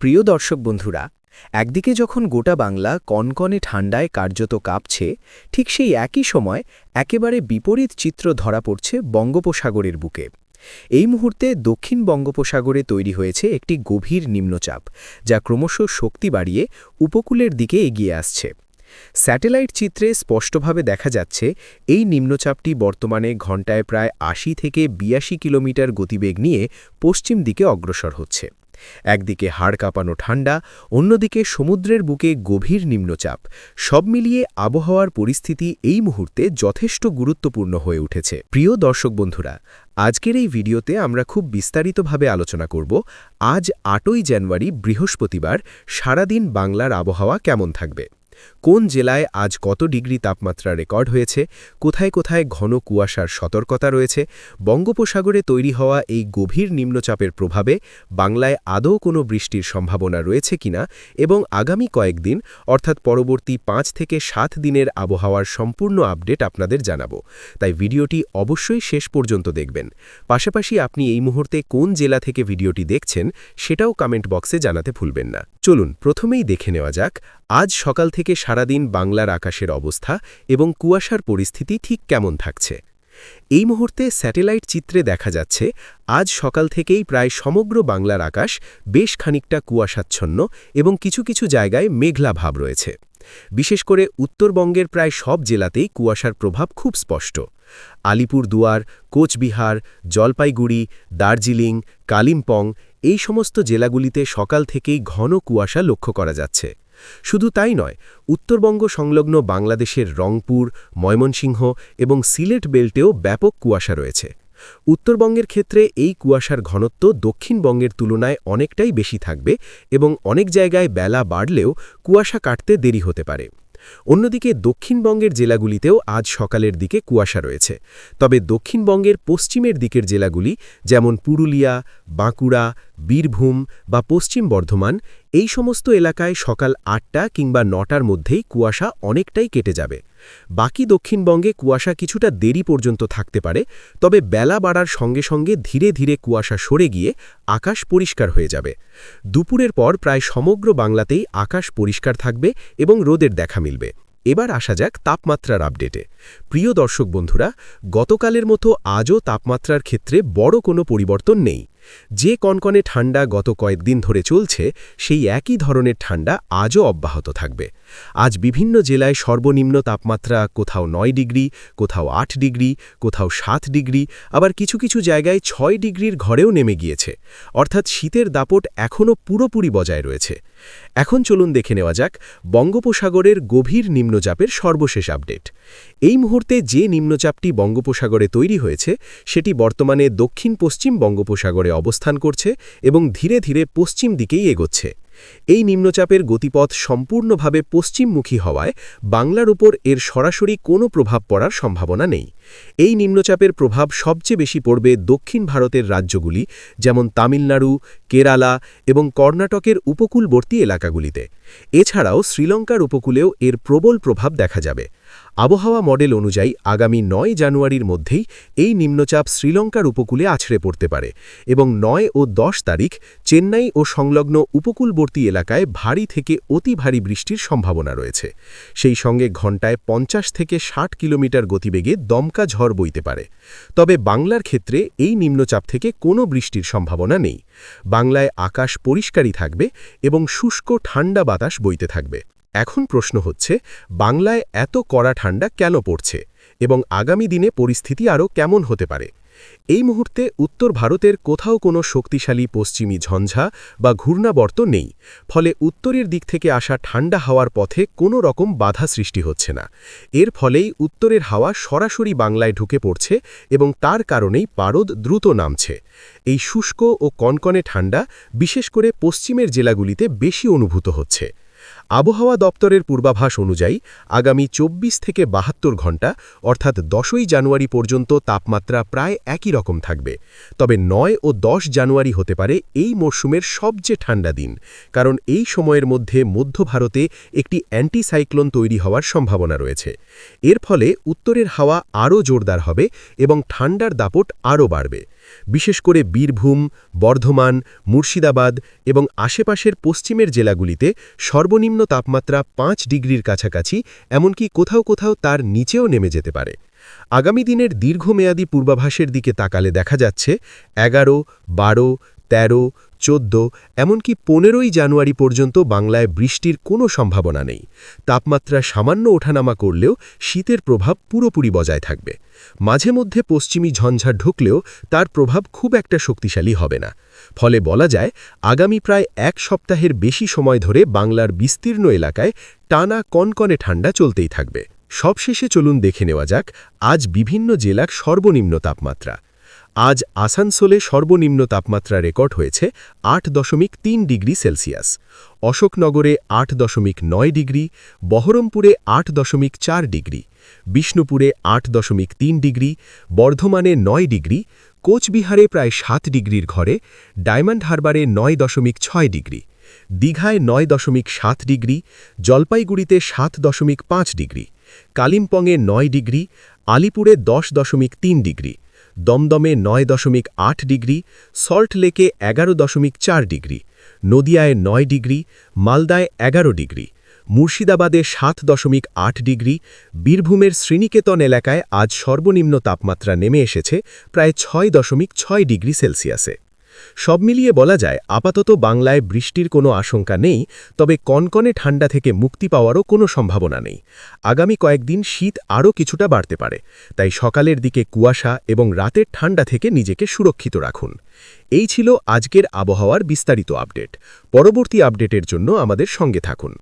প্রিয় দর্শক বন্ধুরা, একদিকে যখন গোটা বাংলা কনকনে ঠান্ডায় কার্যত কাঁপছে, ঠিক সেই একই সময় একেবারে বিপরীত চিত্র ধরা পড়ছে বঙ্গোপসাগরের বুকে। এই মুহূর্তে দক্ষিণ বঙ্গোপসাগরে তৈরি হয়েছে একটি গভীর নিম্নচাপ, যা ক্রমশ শক্তি বাড়িয়ে উপকূলের দিকে এগিয়ে আসছে। স্যাটেলাইট চিত্রে স্পষ্টভাবে দেখা যাচ্ছে, এই নিম্নচাপটি বর্তমানে ঘণ্টায় প্রায় আশি থেকে বিয়াশি কিলোমিটার গতিবেগ নিয়ে পশ্চিম দিকে অগ্রসর হচ্ছে। একদিকে হাড় কাঁপানো ঠান্ডা অন্যদিকে সমুদ্রের বুকে গভীর নিম্নচাপ। সব মিলিয়ে আবহাওয়ার পরিস্থিতি এই মুহূর্তে যথেষ্ট গুরুত্বপূর্ণ হয়ে উঠেছে। প্রিয় দর্শক বন্ধুরা, আজকের এই ভিডিওতে আমরা খুব বিস্তারিতভাবে আলোচনা করব, আজ আটই জানুয়ারি বৃহস্পতিবার, সারাদিন বাংলার আবহাওয়া কেমন থাকবে। কোন জেলায় আজ কত ডিগ্রি তাপমাত্রা রেকর্ড হয়েছে, কোথায় কোথায় ঘন কুয়াশার সতর্কতা রয়েছে, বঙ্গোপসাগরে তৈরি হওয়া এই গভীর নিম্নচাপের প্রভাবে বাংলায় আদৌ কোনো বৃষ্টির সম্ভাবনা রয়েছে কিনা এবং আগামী কয়েকদিন, অর্থাৎ পরবর্তী পাঁচ থেকে সাত দিনের আবহাওয়ার সম্পূর্ণ আপডেট আপনাদের জানাব। তাই ভিডিওটি অবশ্যই শেষ পর্যন্ত দেখবেন। পাশাপাশি আপনি এই মুহূর্তে কোন জেলা থেকে ভিডিওটি দেখছেন, সেটাও কমেন্ট বক্সে জানাতে ভুলবেন না। চলুন, প্রথমেই দেখে নেওয়া যাক আজ সকাল থেকে সারাদিন বাংলার আকাশের অবস্থা এবং কুয়াশার পরিস্থিতি ঠিক কেমন থাকছে। এই মুহূর্তে স্যাটেলাইট চিত্রে দেখা যাচ্ছে, আজ সকাল থেকেই প্রায় সমগ্র বাংলার আকাশ বেশ খানিকটা কুয়াশাচ্ছন্ন এবং কিছু কিছু জায়গায় মেঘলা ভাব রয়েছে। বিশেষ করে উত্তরবঙ্গের প্রায় সব জেলাতেই কুয়াশার প্রভাব খুব স্পষ্ট। আলিপুর দুয়ার কোচবিহার, জলপাইগুড়ি, দার্জিলিং, কালিম্পং এই সমস্ত জেলাগুলিতে সকাল থেকেই ঘন কুয়াশা লক্ষ্য করা যাচ্ছে। শুধু তাই নয়, উত্তরবঙ্গ সংলগ্ন বাংলাদেশের রংপুর, ময়মনসিংহ এবং সিলেট বেল্টেও ব্যাপক কুয়াশা রয়েছে। উত্তরবঙ্গের ক্ষেত্রে এই কুয়াশার ঘনত্ব দক্ষিণবঙ্গের তুলনায় অনেকটাই বেশি থাকবে এবং অনেক জায়গায় বেলা বাড়লেও কুয়াশা কাটতে দেরি হতে পারে। অন্যদিকে দক্ষিণবঙ্গের জেলাগুলিতেও আজ সকালের দিকে কুয়াশা রয়েছে। তবে দক্ষিণবঙ্গের পশ্চিমের দিকের জেলাগুলি, যেমন পুরুলিয়া, বাঁকুড়া বীরভূম বা পশ্চিম বর্ধমান, এই সমস্ত এলাকায় সকাল আটটা কিংবা নটার মধ্যেই কুয়াশা অনেকটাই কেটে যাবে। বাকি দক্ষিণবঙ্গে কুয়াশা কিছুটা দেরি পর্যন্ত থাকতে পারে, তবে বেলা বাড়ার সঙ্গে সঙ্গে ধীরে ধীরে কুয়াশা সরে গিয়ে আকাশ পরিষ্কার হয়ে যাবে। দুপুরের পর প্রায় সমগ্র বাংলাতেই আকাশ পরিষ্কার থাকবে এবং রোদের দেখা মিলবে। এবার আসা যাক তাপমাত্রার আপডেটে। প্রিয় দর্শক বন্ধুরা, গতকালের মতো আজও তাপমাত্রার ক্ষেত্রে বড় কোনো পরিবর্তন নেই। যে কনকনে ঠান্ডা গত কয়েকদিন ধরে চলছে, সেই একই ধরনের ঠান্ডা আজও অব্যাহত থাকবে। আজ বিভিন্ন জেলায় সর্বনিম্ন তাপমাত্রা কোথাও নয় ডিগ্রি, কোথাও আট ডিগ্রি, কোথাও সাত ডিগ্রি, আবার কিছু কিছু জায়গায় ছয় ডিগ্রির ঘরেও নেমে গিয়েছে। অর্থাৎ শীতের দাপট এখনও পুরোপুরি বজায় রয়েছে। এখন চলুন দেখে নেওয়া যাক বঙ্গোপসাগরের গভীর নিম্নচাপের সর্বশেষ আপডেট। এই মুহূর্তে যে নিম্নচাপটি বঙ্গোপসাগরে তৈরি হয়েছে, সেটি বর্তমানে দক্ষিণ পশ্চিম বঙ্গোপসাগরে অবস্থান করছে এবং ধীরে ধীরে পশ্চিম দিকেই এগোচ্ছে। এই নিম্নচাপের গতিপথ সম্পূর্ণভাবে পশ্চিমমুখী হওয়ায় বাংলার উপর এর সরাসরি কোনো প্রভাব পড়ার সম্ভাবনা নেই। এই নিম্নচাপের প্রভাব সবচেয়ে বেশি পড়বে দক্ষিণ ভারতের রাজ্যগুলি, যেমন তামিলনাড়ু, কেরালা এবং কর্ণাটকের উপকূলবর্তী এলাকাগুলিতে। এছাড়াও শ্রীলঙ্কার উপকূলেও এর প্রবল প্রভাব দেখা যাবে। আবহাওয়া মডেল অনুযায়ী আগামী নয় জানুয়ারির মধ্যেই এই নিম্নচাপ শ্রীলঙ্কার উপকূলে আছড়ে পড়তে পারে এবং নয় ও দশ তারিখ চেন্নাই ও সংলগ্ন উপকূলবর্তী এলাকায় ভারী থেকে অতি ভারী বৃষ্টির সম্ভাবনা রয়েছে। সেই সঙ্গে ঘণ্টায় পঞ্চাশ থেকে ষাট কিলোমিটার গতিবেগে দমকা ঝড় বইতে পারে। তবে বাংলার ক্ষেত্রে এই নিম্নচাপ থেকে কোনো বৃষ্টির সম্ভাবনা নেই। বাংলায় আকাশ পরিষ্কারই থাকবে এবং শুষ্ক ঠান্ডা বাতাস বইতে থাকবে। এখন প্রশ্ন হচ্ছে, বাংলায় এত কড়া ঠান্ডা কেন পড়ছে? এবং আগামী দিনে পরিস্থিতি আরও কেমন হতে পারে? এই মুহূর্তে উত্তর ভারতের কোথাও কোনো শক্তিশালী পশ্চিমী ঝঞ্ঝা বা ঘূর্ণাবর্ত নেই, ফলে উত্তরের দিক থেকে আসা ঠান্ডা হাওয়ার পথে কোনো রকম বাধা সৃষ্টি হচ্ছে না। এর ফলেই উত্তরের হাওয়া সরাসরি বাংলায় ঢুকে পড়ছে এবং তার কারণেই পারদ দ্রুত নামছে। এই শুষ্ক ও কনকনে ঠান্ডা বিশেষ করে পশ্চিমের জেলাগুলিতে বেশি অনুভূত হচ্ছে। আবহাওয়া দপ্তরের পূর্বাভাস অনুযায়ী আগামী ২৪ থেকে বাহাত্তর ঘণ্টা অর্থাৎ দশই জানুয়ারি পর্যন্ত তাপমাত্রা প্রায় একই রকম থাকবে। তবে নয় ও দশ জানুয়ারি হতে পারে এই মরশুমের সবচেয়ে ঠান্ডা দিন, কারণ এই সময়ের মধ্যে মধ্য ভারতে একটি অ্যান্টিসাইক্লোন তৈরি হওয়ার সম্ভাবনা রয়েছে। এর ফলে উত্তরের হাওয়া আরও জোরদার হবে এবং ঠান্ডার দাপট আরও বাড়বে। বিশেষ করে বীরভূম, বর্ধমান, মুর্শিদাবাদ এবং আশেপাশের পশ্চিমের জেলাগুলিতে সর্বনিম্ন তাপমাত্রা পাঁচ ডিগ্রির কাছাকাছি, এমনকি কোথাও কোথাও তার নিচেও নেমে যেতে পারে। আগামী দিনের দীর্ঘমেয়াদী পূর্বাভাসের দিকে তাকালে দেখা যাচ্ছে এগারো, বারো, তেরো চোদ্দ, এমনকি পনেরোই জানুয়ারি পর্যন্ত বাংলায় বৃষ্টির কোনো সম্ভাবনা নেই। তাপমাত্রা সামান্য ওঠানামা করলেও শীতের প্রভাব পুরোপুরি বজায় থাকবে। মাঝে মধ্যে পশ্চিমী ঝঞ্ঝা ঢুকলেও তার প্রভাব খুব একটা শক্তিশালী হবে না। ফলে বলা যায়, আগামী প্রায় এক সপ্তাহের বেশি সময় ধরে বাংলার বিস্তীর্ণ এলাকায় টানা কনকনে ঠান্ডা চলতেই থাকবে। সবশেষে চলুন দেখে নেওয়া যাক, আজ বিভিন্ন জেলার সর্বনিম্ন তাপমাত্রা। আজ আসানসোলে সর্বনিম্ন তাপমাত্রা রেকর্ড হয়েছে আট দশমিক তিন ডিগ্রি সেলসিয়াস। অশোকনগরে আট দশমিক নয় ডিগ্রি, বহরমপুরে আট দশমিক চার ডিগ্রি, বিষ্ণুপুরে আট দশমিক তিন ডিগ্রি, বর্ধমানে নয় ডিগ্রি, কোচবিহারে প্রায় সাত ডিগ্রির ঘরে, ডায়মন্ড হারবারে নয় দশমিক ছয় ডিগ্রি, দীঘায় নয় দশমিক সাত ডিগ্রি, জলপাইগুড়িতে সাত দশমিক পাঁচ ডিগ্রি, কালিম্পংয়ে নয় ডিগ্রি, আলিপুরে দশ দশমিক তিন ডিগ্রি দমদমে নয় দশমিক আট ডিগ্রি সল্টলেকে এগারো দশমিক চার ডিগ্রি, নদিয়ায় নয় ডিগ্রি, মালদায় এগারো ডিগ্রি, মুর্শিদাবাদে সাত দশমিক আট ডিগ্রি, বীরভূমের শ্রীনিকেতন এলাকায় আজ সর্বনিম্ন তাপমাত্রা নেমে এসেছে প্রায় ছয় দশমিক ছয় ডিগ্রি সেলসিয়াসে। সব মিলিয়ে বলা যায়, আপাতত বাংলায় বৃষ্টির কোনো আশঙ্কা নেই, তবে কনকনে ঠান্ডা থেকে মুক্তি পাওয়ারও কোনো সম্ভাবনা নেই। আগামী কয়েকদিন শীত আরও কিছুটা বাড়তে পারে, তাই সকালের দিকে কুয়াশা এবং রাতের ঠান্ডা থেকে নিজেকে সুরক্ষিত রাখুন। এই ছিল আজকের আবহাওয়ার বিস্তারিত আপডেট। পরবর্তী আপডেটের জন্য আমাদের সঙ্গে থাকুন।